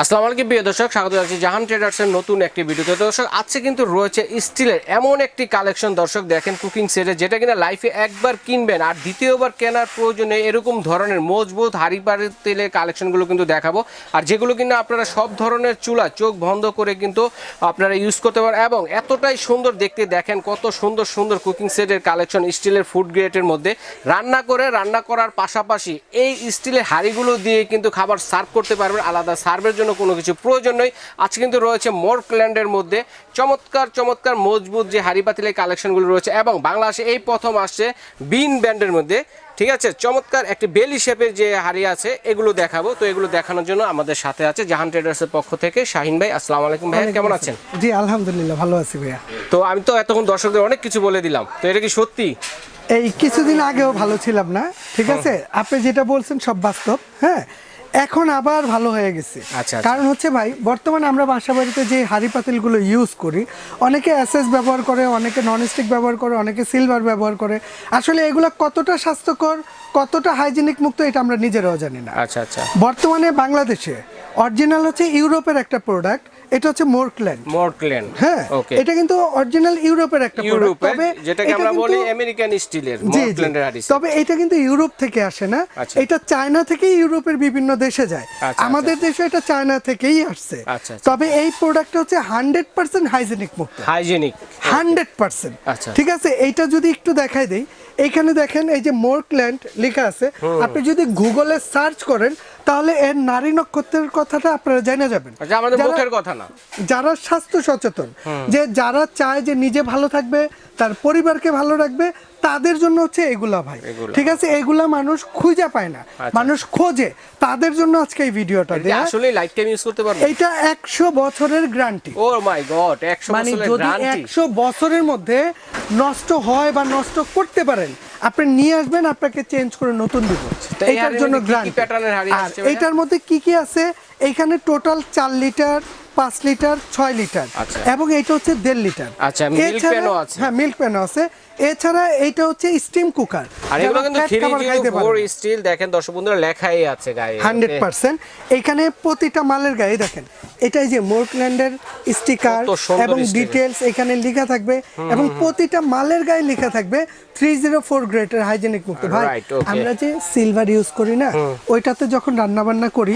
আসসালামু আলাইকুম, প্রিয় দর্শক, স্বাগত জানাচ্ছি জাহান ট্রেডার্সের নতুন একটি ভিডিওতে। দর্শক, আজকে কিন্তু রয়েছে স্টিলের এমন একটি কালেকশন দর্শক, দেখেন কুকিং সেটে যেটা কিনা লাইফে একবার কিনবেন আর দ্বিতীয়বার কেনার প্রয়োজনে এরকম ধরনের মজবুত হাড়ি পাড়ি তেলের কালেকশনগুলো কিন্তু দেখাবো। আর যেগুলো কিনা আপনারা সব ধরনের চুলা, চোখ বন্ধ করে কিন্তু আপনারা ইউজ করতে পারেন এবং এতটাই সুন্দর দেখতে দেখেন, কত সুন্দর সুন্দর কুকিং সেটের কালেকশন স্টিলের ফুড গ্রেটের মধ্যে। রান্না করে, রান্না করার পাশাপাশি এই স্টিলের হাঁড়িগুলো দিয়ে কিন্তু খাবার সার্ভ করতে পারবেন, আলাদা সার্ভের জন্য কোনো কিছু প্রয়োজন নেই আজকে কিন্তু রয়েছে মোরক্ল্যান্ডের মধ্যে। চমৎকার চমৎকার মজবুত যে হাঁড়ি পাতিলের কালেকশনগুলো রয়েছে এবং বাংলাদেশে এই প্রথম আসছে বিন ব্যান্ডের মধ্যে। ঠিক আছে? চমৎকার একটি বেলি শেপের যে হাড়ি আছে এগুলো দেখাবো। তো এগুলো দেখানোর জন্য আমাদের সাথে আছে জাহান ট্রেডার্সের পক্ষ থেকে শাহিন ভাই। আসসালামু আলাইকুম ভাই কেমন আছেন? জি আলহামদুলিল্লাহ ভালো আছি ভাইয়া। তো আমি তো এতক্ষণ দর্শকদের অনেক কিছু বলে দিলাম। তো এটা কি সত্যি? এই কিছুদিন আগেও ভালো ছিলাম না। ঠিক আছে? আপনি যেটা বলছেন সব বাস্তব হ্যাঁ? এখন আবার ভালো হয়ে গেছে। আচ্ছা, আচ্ছা। কারণ হচ্ছে ভাই বর্তমানে আমরা বাসা বাড়িতে যে হাড়ি পাতিলগুলো ইউজ করি অনেকে অ্যাসেস ব্যবহার করে অনেকে ননস্টিক ব্যবহার করে অনেকে সিলভার ব্যবহার করে। আসলে এগুলো কতটা স্বাস্থ্যকর কতটা হাইজেনিক মুক্ত এটা আমরা নিজেরাও জানি না। আচ্ছা আচ্ছা। বর্তমানে বাংলাদেশে অরিজিনাল হচ্ছে ইউরোপের একটা প্রোডাক্ট এটা হচ্ছে মোরক্ল্যান্ড মোরক্ল্যান্ড হ্যাঁ ওকে এটা কিন্তু অরিজিনাল ইউরোপের একটা প্রোডাক্ট তবে যেটাকে আমরা বলি আমেরিকান স্টিলের। মোরক্ল্যান্ডের তবে এটা কিন্তু ইউরোপ থেকে আসে না। আচ্ছা। এটা চায়না থেকেই ইউরোপের বিভিন্ন দেশে যায়। আচ্ছা, আমাদের দেশে এটা চায়না থেকেই আসছে। আচ্ছা, আচ্ছা। তবে এই প্রোডাক্টটা হচ্ছে হান্ড্রেড পার্সেন্ট হাইজেনিক মুক্ত। হাইজেনিক হান্ড্রেড পার্সেন্ট আচ্ছা। ঠিক আছে? এইটা যদি একটু দেখাই দেই এইখানে দেখেন এই যে মোরক্ল্যান্ড লেখা আছে। আপনি যদি গুগলে সার্চ করেন তাহলে এর নারী নক্ষত্রের কথাটা আপনারা জেনে যাবেন। আচ্ছা আমাদের যারা- মুখের কথা না। যারা স্বাস্থ্য সচেতন যে যারা চায় যে নিজে ভালো থাকবে তার পরিবারকে ভালো রাখবে তাদের জন্য হচ্ছে এগুলা ভাই। ঠিক আছে? এগুলা মানুষ খুঁজে পায় না। মানুষ খোঁজে। তাদের জন্য আজকে এই ভিডিওটা। দেয়া আসলে লাইফ টাইম ইউজ করতে পারবে? এইটা একশো বছরের গ্যারান্টি ও মাই গড 100 বছরের গ্যারান্টি মানে যদি গ্যারান্টি একশো বছরের মধ্যে নষ্ট হয় বা নষ্ট করতে পারেন আপনি নিয়ে আসবেন আপনাকে চেঞ্জ করে নতুন দিব। এটার জন্য এটার মধ্যে কি কি আছে? এখানে টোটাল চার লিটার পাঁচ লিটার ছয় লিটার আচ্ছা। এবং এটা হচ্ছে দেড় লিটার আচ্ছা। হ্যাঁ মিল্ক প্যানও আছে। এছাড়া এইটা হচ্ছে স্টিম কুকার আর এগুলো কিন্তু 304 স্টিল দেখেন দর্শক বন্ধুরা লেখাই আছে গায়ে হান্ড্রেড পার্সেন্ট। এখানে প্রতিটা মালের গায়ে দেখেন এটাই যে মোরক্ল্যান্ডের স্টিকার এবং। ডিটেলস এখানে লেখা থাকবে এবং প্রতিটা মালের গায়ে লেখা থাকবে থ্রি জিরো ফোর গ্রেটের হাইজেনিক মুক্ত ভাই আমরা যে সিলভার ইউজ করি না ওইটাতে যখন রান্না বান্না করি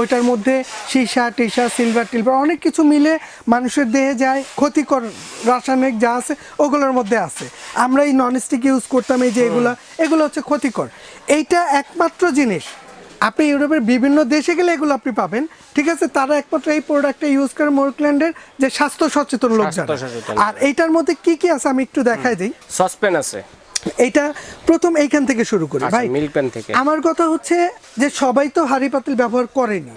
ওইটার মধ্যে সীসা টিসা সিলভার টিলভার অনেক কিছু মিলে মানুষের দেহে যায় ক্ষতিকর রাসায়নিক যা আছে ওগুলোর মধ্যে আছে। আমরা এই ননস্টিক ইউজ করতাম এই যে এগুলা এগুলো হচ্ছে ক্ষতিকর। এইটা একমাত্র জিনিস। আপনি ইউরোপের বিভিন্ন দেশে গেলে এগুলো আপনি পাবেন ঠিক আছে? তারা একমাত্র এই প্রোডাক্টটা ইউজ করে মোরক্ল্যান্ডের যে স্বাস্থ্য সচেতন লোক স্বাস্থ্য আর এইটার মধ্যে কি কি আছে আমি একটু দেখাই দিই। সসপেন আছে। এইটা প্রথম এইখান থেকে শুরু করি আচ্ছা, ভাই। pan থেকে। আমার কথা হচ্ছে যে সবাই তো হাড়ি পাতিল ব্যবহার করেনি।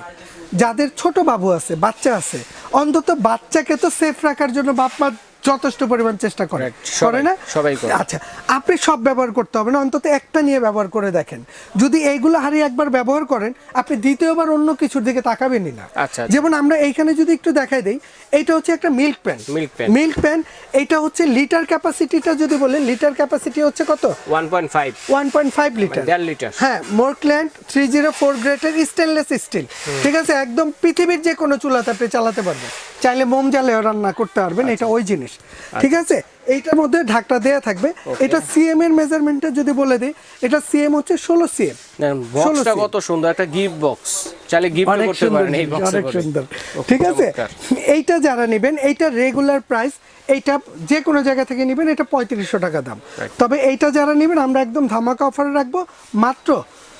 যাদের ছোট বাবু আছে বাচ্চা আছে অন্তত বাচ্চাকে তো সেফ রাখার জন্য বাপ মা যথেষ্ট পরিমাণ চেষ্টা করে। করে না? সবাই করে। আচ্ছা আপনি সব ব্যবহার করতে হবে না অন্তত একটা নিয়ে ব্যবহার করে দেখেন। যদি এইগুলো হারিয়ে একবার ব্যবহার করেন আপনি দ্বিতীয়বার অন্য কিছুর দিকে তাকাবেনই না। আচ্ছা, আচ্ছা। যেমন আমরা এইখানে যদি একটু দেখাই দেই এটা হচ্ছে একটা milk pan milk pan। Milk pan এটা হচ্ছে লিটার ক্যাপাসিটিটা যদি বলেন লিটার ক্যাপাসিটি হচ্ছে কত? 1.5 ওয়ান পয়েন্ট ফাইভ লিটার দেড় লিটার। হ্যাঁ মোরক্ল্যান্ড থ্রি জিরো ফোর গ্রেটের স্টেনলেস স্টিল ঠিক আছে? একদম পৃথিবীর যে কোনো চুলাতে আপনি চালাতে পারবেন। চাইলে মোম জ্বালেও রান্না করতে পারবেন আচ্ছা। এটা ওই জিনিস। ঠিক আছে? এইটার মধ্যে ঢাকটা দেয়া থাকবে। এটা সিএম এর মেজারমেন্টটা যদি বলে দিই এটা সিএম হচ্ছে ষোলো সিএম বক্সটা কত সুন্দর একটা গিফট বক্স চাইলে গিফট করতে পারেন এই বক্সে সুন্দর। ঠিক আছে? এইটা যারা নেবেন এইটা রেগুলার প্রাইস এইটা যে কোনো জায়গা থেকে নেবেন এটা পঁয়ত্রিশশো টাকা দাম। তবে এইটা যারা নেবেন আমরা একদম ধামাকা অফারে রাখব। মাত্র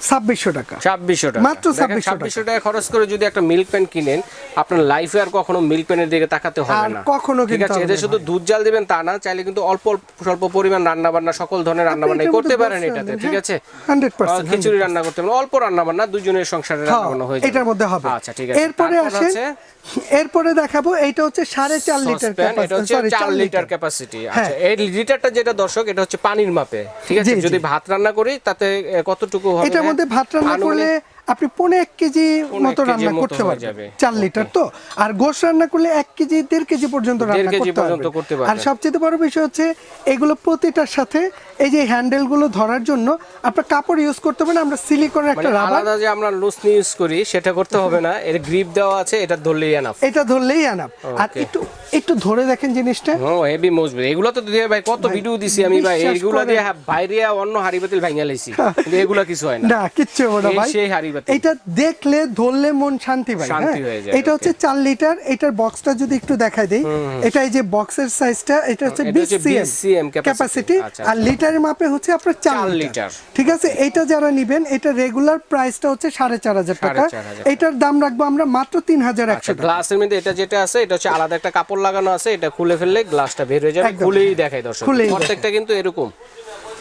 ছাব্বিশশো টাকা। ছাব্বিশশো টাকা। মাত্র ছাব্বিশশো টাকা। খরচ করে যদি একটা মিল্ক প্যান কিনেন আপনার লাইফে আর কখনো মিল্ক প্যানের দিকে তাকাতে হবে না। কখনো ঠিক আছে? এদের শুধু দুধ জাল দিবেন তা না চাইলে কিন্তু অল্প স্বল্প পরিমাণ রান্না বান্না সকল ধরনের রান্না করতে পারেন এটাতে ঠিক হ্যাঁ। আছে খিচুড়ি রান্না করতে পারেন অল্প রান্না বান্না দুজনের সংসারে হ্যাঁ, রান্না বান্না হয়ে এটার মধ্যে হবে। আচ্ছা ঠিক আছে। এরপরে হচ্ছে? এরপরে দেখাবো এইটা হচ্ছে সাড়ে চার লিটার এটা হচ্ছে চার লিটার ক্যাপাসিটি। আচ্ছা এই লিটারটা যেটা দর্শক এটা হচ্ছে পানির মাপে ঠিক আছে। যদি ভাত রান্না করি তাতে কতটুকু হবে মধ্যে ভাত রান্না করলে আপনি পনেরো এক কেজি মতো রান্না করতে পারবেন। চার লিটার তো? আর গোশ রান্না করলে এক কেজি দেড় কেজি পর্যন্ত রান্না করতে পারবেন। আর সবচেয়ে বড় বিষয় হচ্ছে এগুলো প্রতিটার সাথে এই যে হ্যান্ডেলগুলো ধরার জন্য আপনার কাপড় ইউজ করতে হবে না আমরা সিলিকনের একটা মানে রাবার আলাদা যে আমরা লুসনি ইউজ করি সেটা করতে হবে না। এর গ্রিপ দেওয়া আছে এটা ধরলেই এনাফ এটা ধরলেই আনাপ আর একটু একটু ধরে দেখেন জিনিসটা। ও হেভি মজবুত। এগুলো তো দিয়ে ভাই কত ভিডিও দিছি আমি ভাই। করেন। দিয়ে বাইরে অন্য হাড়ি বাতিল ভাঙিয়া লাইছি। কিন্তু এগুলো কিছু হয় না। না কিচ্ছু হবে না ভাই। সেই হাড়ি। এটা যায় ধরলে মন শান্তি পায় শান্তি হ্যাঁ? যায়, এটা হচ্ছে চার লিটার এটার বক্সটা যদি একটু দেখাই দেই এটা এই যে বক্সের সাইজটা এটা হচ্ছে এটা বিশ হচ্ছে 20 সিএম ক্যাপাসিটি আচ্ছা, আর লিটারের মাপে হচ্ছে আপনার চার লিটার। ঠিক আছে? এটা যারা নিবেন এটা রেগুলার প্রাইসটা হচ্ছে সাড়ে চার হাজার টাকা। এটার দাম রাখব আমরা মাত্র তিন হাজার একশো আচ্ছা টাকা গ্লাসের মধ্যে এটা যেটা আছে এটা হচ্ছে আলাদা একটা কাপড় লাগানো আছে এটা খুলে ফেললে গ্লাসটা বের হয়ে যাবে খুলেই দেখাই দর্শক প্রত্যেকটা কিন্তু এরকম।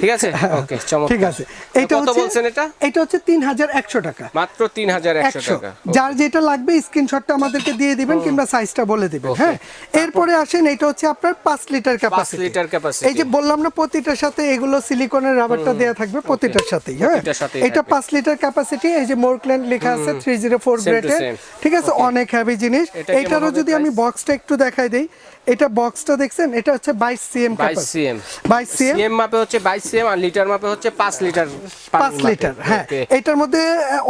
ঠিক আছে? হ্যাঁ। ওকে চমৎকার। ঠিক আছে। এটা কত বলছেন এটা? এটা হচ্ছে 3100 টাকা। মাত্র 3100 টাকা। যার যেটা লাগবে স্ক্রিনশটটা আমাদেরকে দিয়ে দিবেন কিংবা সাইজটা বলে দিবেন হ্যাঁ? এরপরে আসেন এটা হচ্ছে আপনার 5 লিটার ক্যাপাসিটি 5 লিটার ক্যাপাসিটি এই যে বললাম না প্রতিটার সাথে এগুলো সিলিকনের রাবারটা দেয়া থাকবে প্রতিটার সাথেই হ্যাঁ? এটা 5 লিটার ক্যাপাসিটি এই যে মোরক্ল্যান্ড লেখা আছে 304 গ্রেডের ঠিক আছে? অনেক হেভি জিনিস। এটারও যদি আমি বক্সটা একটু দেখাই দেই এটা বক্সটা দেখছেন এটা হচ্ছে 22 সিএম ক্যাপাসিটি 22 সিএম 22 সিএম মাপে হচ্ছে 22 সেম আর লিটার মাপে হচ্ছে 5 লিটার 5 লিটার হ্যাঁ। এটার মধ্যে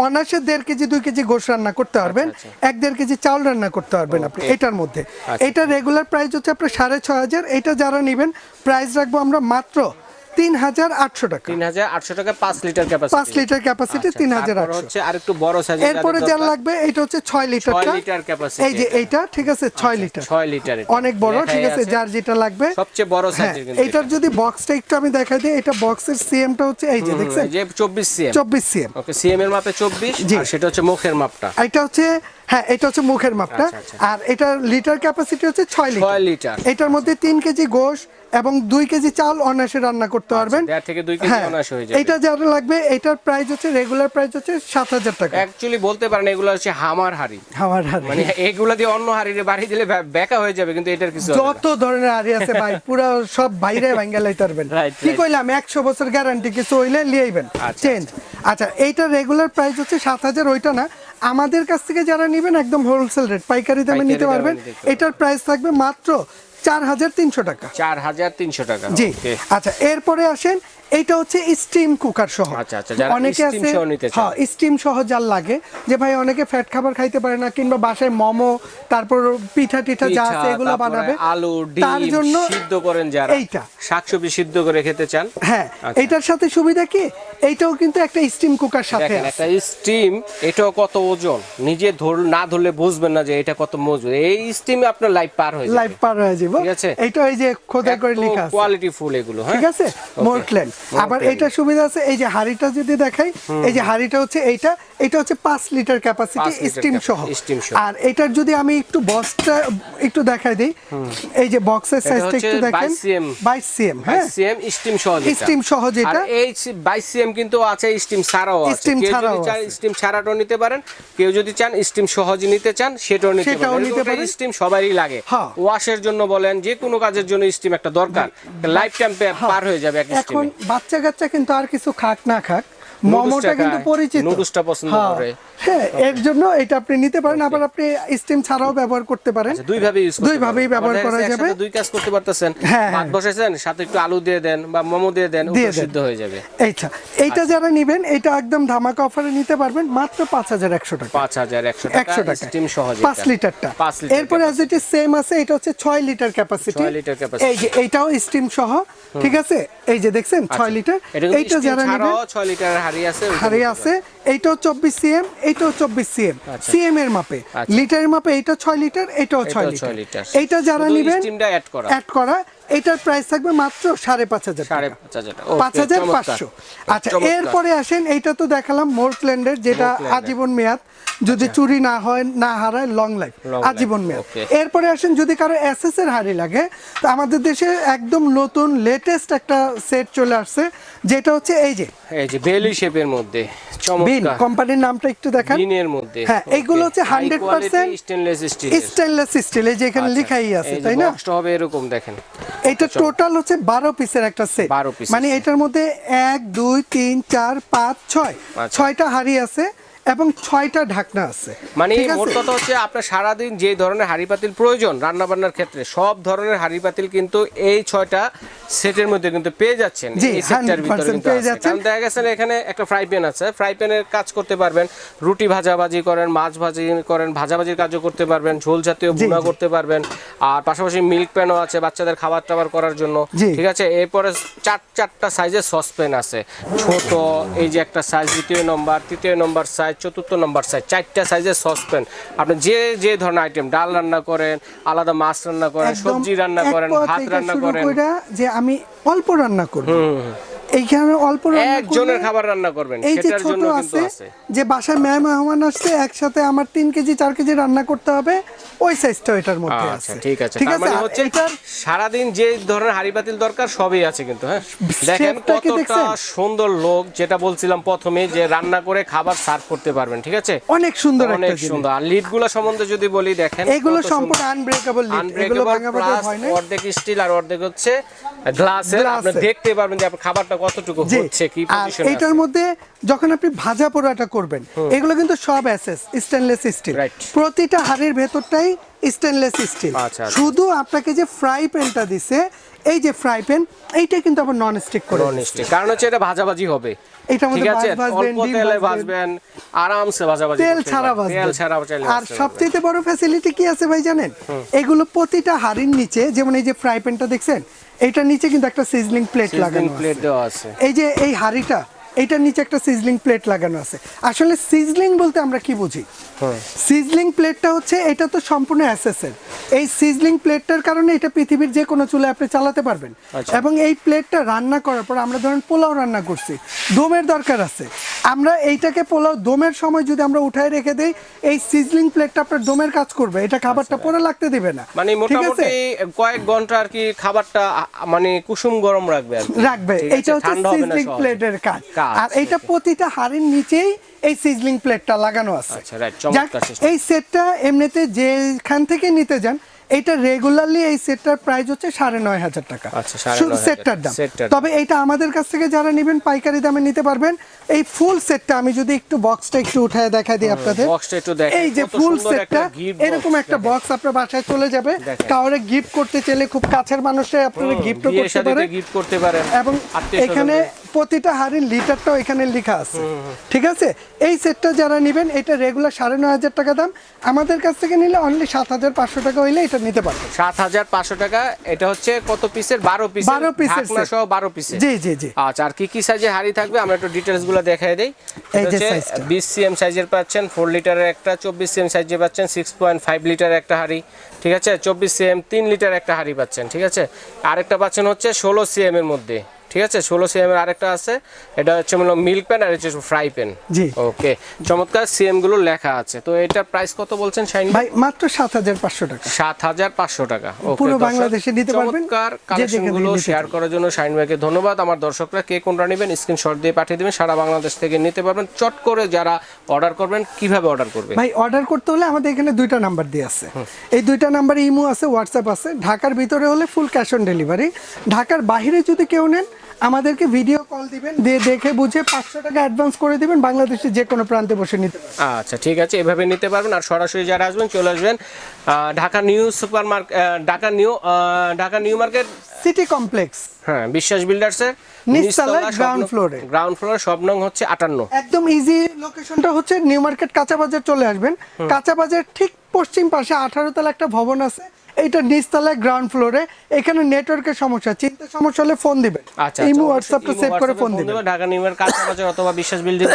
অনায়াসে দেড় কেজি দুই কেজি গোস রান্না করতে আচ্ছা, পারবেন। আচ্ছা। 1.5 কেজি চাউল রান্না করতে পারবেন আপনি এটার মধ্যে। আচ্ছা। এটা রেগুলার প্রাইস হচ্ছে আপনার 6500 এটা যারা নেবেন প্রাইস রাখব আমরা মাত্র তিন হাজার আটশো টাকা। তিন হাজার আটশো টাকা পাঁচ লিটার ক্যাপাসিটি পাঁচ লিটার ক্যাপাসিটি তিন হাজার আটশো। হচ্ছে আর একটু বড় সাইজ এরপরে যার লাগবে এটা হচ্ছে ছয় লিটারটা। লিটার capacity এই যে এইটা ঠিক আছে ছয় লিটার। ছয় লিটার অনেক বড় ঠিক আছে যার যেটা লাগবে। সবচেয়ে বড় হ্যাঁ সাইজের এটার যদি বক্সটা একটু আমি দেখাই দিই এটা বক্সের সিএমটা হচ্ছে এই যে। দেখছেন? যে চব্বিশ সিএম চব্বিশ সিএম ওকে সিএম এর মাপে চব্বিশ আর সেটা হচ্ছে মুখের মাপটা। এটা হচ্ছে হ্যাঁ এটা হচ্ছে মুখের মাপটা। আচ্ছা, আচ্ছা। আর এটার লিটার ক্যাপাসিটি হচ্ছে ছয় লিটার। লিটার। এটার মধ্যে তিন কেজি গোশ এবং দুই কেজি চাল অনায়াসে রান্না করতে পারবেন। দুই কেজি হ্যাঁ এটা যারা লাগবে এটার প্রাইস হচ্ছে রেগুলার প্রাইস হচ্ছে সাত হাজার টাকা। অ্যাকচুয়ালি বলতে পারেন এগুলো হচ্ছে হামার হাড়ি। আমার হাড়ি। মানে এগুলা দিয়ে অন্য হাড়িতে বাড়ি দিলে বেকা হয়ে যাবে কিন্তু এটার কিছু যত ধরনের হাড়ি আছে ভাই পুরো সব বাইরে ভাঙ্গা লাইতে পারবেন কি কইলাম একশো বছর গ্যারান্টি কিছু হইলে লিয়েইবেন। আচ্ছা, চেঞ্জ আচ্ছা। এইটা রেগুলার প্রাইস হচ্ছে সাত হাজার ওইটা না আমাদের কাছ থেকে যারা নেবেন একদম হোলসেল রেট পাইকারি দামে নিতে পারবেন। এটার প্রাইস থাকবে মাত্র চার হাজার তিনশো টাকা। চার হাজার তিনশো টাকা জি। আচ্ছা এরপরে আসেন এইটা হচ্ছে স্টিম কুকার সহ। আচ্ছা, আচ্ছা, যারা অনেকে আছে। হ্যাঁ স্টিম সহ যার লাগে। যে ভাই অনেকে ফ্যাট খাবার খাইতে পারে না কিংবা বাসায় মোমো তারপর পিঠা টিঠা যা আছে এগুলো বানাবে। আলু তার জন্য সিদ্ধ করেন যারা। এইটা। শাকসবজি সিদ্ধ করে খেতে চান। হ্যাঁ আচ্ছা। এটার সাথে সুবিধা কি? এইটাও কিন্তু একটা স্টিম কুকার সাথে আছে। একটা স্টিম এটাও কত ওজন? নিজে ধর না ধরলে বুঝবেন না যে এটা কত মজবুত। এই স্টিমে আপনার লাইফ পার হয়ে লাইভ পার হয়ে যাব। ঠিক আছে? এইটা এই যে খোদাই করে লেখা আছে। কোয়ালিটি ফুল এগুলো হ্যাঁ? ঠিক আছে? মোরক্লেন আবার এটা সুবিধা আছে এই যে হাড়িটা যদি দেখাই এই যে হাড়িটা হচ্ছে এইটা এটা হচ্ছে পাঁচ লিটার ক্যাপাসিটি স্টিম সহ। আর এটার যদি আমি একটু বক্সটা একটু দেখাই দিই এই যে বক্সের সাইজটা একটু দেখেন। 22 cm বাইশ সিএম হ্যাঁ? সিএম স্টিম সহ। স্টিম সহ যেটা। আর এই বাইশ সিএম কিন্তু আছে স্টিম ছাড়াও আছে। কেউ ছাড়াও যদি চান স্টিম ছাড়াটাও নিতে পারেন কেউ যদি চান স্টিম সহজ নিতে চান সেটাও নিতে পারেন। স্টিম সবারই লাগে। ওয়াশ ওয়াশের জন্য বলেন যে কোনো কাজের জন্য স্টিম একটা দরকার। লাইফ টাইম পার হয়ে যাবে এক এখন বাচ্চা কাচ্চা কিন্তু আর কিছু খাক না খাক মোমোটা কিন্তু পরিচিত। নুডলসটা পছন্দ হ্যাঁ, করে। হ্যাঁ এর জন্য এটা আপনি নিতে পারেন আবার আপনি স্টিম ছাড়াও ব্যবহার করতে পারেন। আচ্ছা, দুই ভাবে ইউজ দুই ভাবেই ব্যবহার করা যাবে। দুই কাজ করতে পারতেছেন। হ্যাঁ, ভাত হ্যাঁ। বসাইছেন সাথে একটু আলু দিয়ে দেন বা মোমো দিয়ে দেন সিদ্ধ হয়ে যাবে। এইটা এইটা যারা নিবেন এটা একদম ধামাকা অফারে নিতে পারবেন মাত্র পাঁচ হাজার একশো টাকা। পাঁচ হাজার একশো একশো টাকা। টাকা স্টিম সহজে পাঁচ লিটারটা। পাঁচ লিটার এরপরে সেম আছে এটা হচ্ছে ছয় লিটার ক্যাপাসিটি ছয় লিটার capacity। এই যে এইটাও স্টিম সহ ঠিক আছে? এই যে দেখছেন ছয় লিটার। এইটা যারা নেবেন ছয় লিটারের হাড়ি আছে হাড়ি আছে এইটাও চব্বিশ সিএম এইটাও চব্বিশ সিএম। আচ্ছা। সিএম এর মাপে। আচ্ছা। লিটারের মাপে এইটা ছয় লিটার এটাও ছয় লিটার। এইটা যারা নেবেন করা। অ্যাড করা এটার প্রাইস থাকবে মাত্র সাড়ে পাঁচ হাজার পাঁচ হাজার। পাঁচশো। আচ্ছা এরপরে আসেন এইটা তো দেখালাম মোরক্ল্যান্ডের যেটা আজীবন মেয়াদ। যদি চুরি না হয় না হারায় লং লাইফ আচ্ছা। আজীবন মেয়াদ। এরপরে আসেন যদি কারও এসএস এর হাড়ি লাগে তো আমাদের দেশে একদম নতুন লেটেস্ট একটা সেট চলে আসছে যেটা হচ্ছে এই যে। এই যে বেলি শেপের মধ্যে। বিন কোম্পানির নামটা একটু দেখান। বিনের মধ্যে। হ্যাঁ, এইগুলো হচ্ছে 100% স্টেনলেস স্টিল স্টেনলেস স্টিল এই যে এখানে লেখাই আছে তাই না? হবে এরকম দেখেন। এটা টোটাল হচ্ছে বারো পিসের একটা সেট বারো পিস মানে এটার মধ্যে এক দুই তিন চার পাঁচ ছয়। আচ্ছা। ছয়টা হাড়ি আছে। এবং ছয়টা ঢাকনা আছে। মানে মোট কথা হচ্ছে আপনার সারাদিন যে ধরনের হাড়ি পাতিল প্রয়োজন রান্না বান্নার ক্ষেত্রে সব ধরনের হাড়ি পাতিল কিন্তু এই ছয়টা সেটের মধ্যে কিন্তু পেয়ে যাচ্ছেন এই সেটটার ভিতরে কিন্তু পেয়ে আছে। যাচ্ছেন। কারণ দেখা গেছে এখানে একটা ফ্রাই প্যান আছে। ফ্রাই প্যানের কাজ করতে পারবেন রুটি ভাজাভাজি করেন মাছ ভাজি করেন ভাজাভাজির কাজও করতে পারবেন ঝোল জাতীয় ভুনা করতে পারবেন আর পাশাপাশি মিল্ক প্যানও আছে বাচ্চাদের খাবার টাবার করার জন্য। ঠিক আছে? এরপরে চার চারটা সাইজের সসপ্যান আছে। ছোট এই যে একটা সাইজ দ্বিতীয় নম্বর তৃতীয় নম্বর সাইজ চতুর্থ নম্বর সাইজ চারটা সাইজের সসপ্যান। আপনি যে যে ধরনের আইটেম ডাল রান্না করেন আলাদা মাছ রান্না করেন সবজি রান্না করেন ভাত রান্না করেন। যে আমি অল্প রান্না করব। এইখানে অল্প একজনের খাবার রান্না করবেন এই যে ছোট আছে যে বাসায় মেহমান আসছে একসাথে আমার তিন কেজি চার কেজি রান্না করতে হবে ওই সাইজটা এটার মধ্যে আচ্ছা আছে। ঠিক আছে। ঠিক আছে? মানে হচ্ছে যে ধরনের হাড়ি পাতিল দরকার সবই আছে কিন্তু হ্যাঁ? দেখেন কতটা সুন্দর লোক যেটা বলছিলাম প্রথমে যে রান্না করে খাবার সার্ভ করতে পারবেন ঠিক আছে? অনেক সুন্দর অনেক সুন্দর। আর লিডগুলো সম্বন্ধে যদি বলি দেখেন এগুলো। সম্পূর্ণ আনব্রেকেবল লিড এগুলো ভাঙা ভাঙা হয় না অর্ধেক স্টিল আর অর্ধেক হচ্ছে Glass আপনি দেখতে পারবেন যে আপনার খাবারটা কতটুকু হচ্ছে কি পজিশনে এটার মধ্যে যখন আপনি ভাজা পোড়াটা করবেন এগুলো কিন্তু সব অ্যাসেস স্টেনলেস স্টিল প্রতিটা হাড়ির ভেতরটাই স্টেনলেস স্টিল আচ্ছা, আচ্ছা। শুধু আপনাকে যে ফ্রাই প্যানটা দিছে এই যে ফ্রাই প্যান এইটা কিন্তু আবার নন স্টিক করে নন। স্টিক কারণ হচ্ছে এটা ভাজাভাজি হবে। এটার মধ্যে ভাজবেন, অল্প ডিম তেলে ভাজবেন। ভাজবেন আরামসে ভাজাভাজি তেল ছাড়া পারবেন। তেল ছাড়া আর সবচেয়ে বড় ফ্যাসিলিটি কি আছে ভাই জানেন? এগুলো প্রতিটা হাড়ির নিচে যেমন এই যে ফ্রাই প্যানটা দেখছেন এইটার নিচে কিন্তু একটা সিজলিং প্লেট লাগানো প্লেট দেওয়া আছে। এই যে এই হাড়িটা এইটার নিচে একটা সিজলিং প্লেট লাগানো আছে। আসলে সিজলিং বলতে আমরা কি বুঝি? সিজলিং প্লেটটা হচ্ছে এটা তো সম্পূর্ণ অ্যাসেসের এই সিজলিং প্লেটটার কারণে এটা পৃথিবীর যে কোনো চুলে আপনি চালাতে পারবেন। আচ্ছা। এবং এই প্লেটটা রান্না করার পর আমরা ধরেন পোলাও রান্না করছি। দমের দরকার আছে। আমরা এইটাকে পোলাও দমের সময় যদি আমরা উঠায় রেখে দেই এই সিজলিং প্লেটটা আপনার দমের কাজ করবে। এটা খাবারটা পরে লাগতে দিবে না। আচ্ছা। মানে মোটামুটি কয়েক ঘণ্টা আর কি খাবারটা মানে কুসুম গরম রাখবে রাখবে। এটা হচ্ছে সিজলিং প্লেটের কাজ। আর এইটা প্রতিটা হাড়ির নিচেই এই সিজলিং প্লেটটা লাগানো আছে আচ্ছা। এই সেটটা এমনিতে যেখান থেকে নিতে যান এটা রেগুলারলি এই সেটটার প্রাইস হচ্ছে সাড়ে নয় হাজার টাকা। আচ্ছা, শুধু সেটটার দাম। তবে এটা আমাদের কাছ থেকে যারা নেবেন পাইকারি দামে নিতে পারবেন। এই ফুল সেটটা আমি যদি একটু বক্সটা একটু উঠায় দেখাই দিই আপনাদের। এই যে ফুল সেটটা এরকম একটা বক্স আপনার বাসায় চলে যাবে। কাউরে গিফট করতে চাইলে খুব কাছের মানুষে আপনারা গিফটও করতে পারেন। গিফট করতে পারেন। এবং এখানে প্রতিটা হাড়ির লিটারটাও এখানে লেখা আছে। ঠিক আছে? এই সেটটা যারা নেবেন এটা রেগুলার সাড়ে নয় হাজার টাকা দাম। আমাদের কাছ থেকে নিলে অনলি সাত হাজার পাঁচশো টাকা হইলে এটা নিতে পারবেন। সাত হাজার পাঁচশো টাকা এটা হচ্ছে কত পিসের বারো পিস 12 পিসের সহ বারো পিসের জি জি জি। আচ্ছা আর কি কি সাইজে হাড়ি থাকবে? আমরা একটু ডিটেলসগুলো দেখাই দিই। বিশ সিএম সাইজের পাচ্ছেন ফোর লিটারের একটা চব্বিশ সিএম সাইজে পাচ্ছেন সিক্স পয়েন্ট ফাইভ লিটার একটা হাড়ি। ঠিক আছে? চব্বিশ সিএম তিন লিটার একটা হাড়ি পাচ্ছেন ঠিক আছে? আরেকটা পাচ্ছেন হচ্ছে ষোলো সিএম এর মধ্যে। ঠিক আছে? ষোলো সিএম এর আরেকটা আছে। এটা হচ্ছে হলো মিল্ক প্যান আর হচ্ছে ফ্রাই প্যান জি। ওকে চমৎকার সিএমগুলো লেখা আছে। তো এটার প্রাইস কত বলছেন শাইন ভাই? মাত্র সাত হাজার পাঁচশো টাকা। সাত হাজার পাঁচশো টাকা। পুরো বাংলাদেশে নিতে পারবেন, চমৎকার কালেকশনগুলো নিতে শেয়ার করার জন্য শাইন ভাইকে ধন্যবাদ। আমার দর্শকরা কে কোনটা নেবেন স্ক্রিনশট দিয়ে পাঠিয়ে দেবেন। সারা বাংলাদেশ থেকে নিতে পারবেন। চট করে যারা অর্ডার করবেন কীভাবে অর্ডার করবে? ভাই অর্ডার করতে হলে আমাদের এখানে দুইটা নাম্বার দিয়ে আছে। এই দুইটা নাম্বারে ইমো আছে হোয়াটসঅ্যাপ আছে। ঢাকার ভিতরে হলে ফুল ক্যাশ অন ডেলিভারি ঢাকার বাইরে যদি কেউ নেন আমাদেরকে ভিডিও কল দিবেন দিয়ে দেখে বুঝে পাঁচশো টাকা অ্যাডভান্স করে দিবেন বাংলাদেশের যে কোনো প্রান্তে বসে নিতে পারবেন। আচ্ছা ঠিক আছে এভাবে নিতে পারবেন। আর সরাসরি যারা আসবেন চলে আসবেন Dhaka new super market Dhaka new Dhaka new market. City complex হ্যাঁ বিশ্বাস বিল্ডার্সের। গ্রাউন্ড ফ্লোর সব নং হচ্ছে আটান্ন। একদম ইজি লোকেশনটা হচ্ছে নিউ মার্কেট কাঁচা বাজার চলে আসবেন। কাঁচা বাজার ঠিক পশ্চিম পাশে আঠারো তলা একটা ভবন আছে। এইটা নিচতলায় গ্রাউন্ড ফ্লোরে এখানে নেটওয়ার্কের সমস্যা চিন্তা সমস্যা হলে ফোন দিবেন। আচ্ছা ইমো আচ্ছা, হোয়াটসঅ্যাপটা সেভ করে ফোন দিবেন। দেবে, ঢাকা নিউমার বাজার অথবা বিশ্বাস বিল্ডিং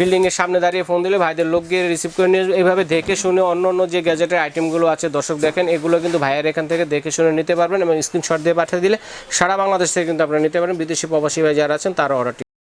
বিল্ডিং এর সামনে দাঁড়িয়ে ফোন দিলে ভাইদের লোক গিয়ে রিসিভ করে নিয়ে। এইভাবে দেখে শুনে অন্য অন্য যে গ্যাজেটের আইটেমগুলো আছে দর্শক দেখেন এগুলো কিন্তু ভাইয়ের এখান থেকে দেখে শুনে নিতে পারবেন এবং স্ক্রিনশট দিয়ে পাঠিয়ে দিলে সারা বাংলাদেশ থেকে কিন্তু আপনারা নিতে পারেন। বিদেশি প্রবাসী ভাই যারা আছেন তারা অর্ডারটি